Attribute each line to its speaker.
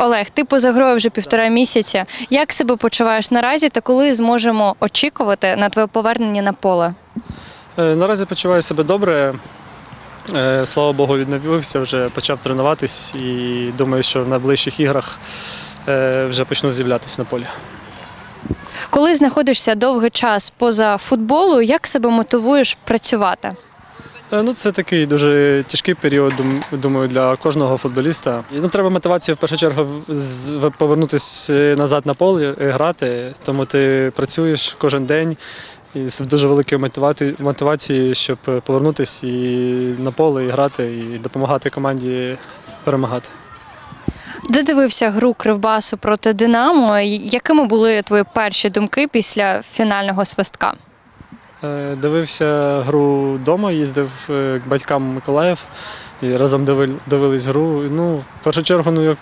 Speaker 1: Олег, ти поза грою вже півтора місяця. Як себе почуваєш наразі та коли зможемо очікувати на твоє повернення на поле?
Speaker 2: Е, Наразі почуваю себе добре. Е, Слава Богу, відновився, вже почав тренуватись і думаю, що в найближчих іграх е, вже почну з'являтися на полі.
Speaker 1: Коли знаходишся довгий час поза футболу, як себе мотивуєш працювати?
Speaker 2: Е, Ну, це такий дуже тяжкий період, думаю, для кожного футболіста. Ну, треба мотивацію в першу чергу з- повернутися назад на поле, грати. Тому ти працюєш кожен день із дуже великою мотивацією, щоб повернутися і на поле, і грати, і допомагати команді перемагати.
Speaker 1: Де дивився гру Кривбасу проти Динамо? Якими були твої перші думки після фінального свистка?
Speaker 2: Е, Дивився гру вдома, їздив е, к батькам Миколаїв і разом дивились гру. Ну, в першу чергу, ну,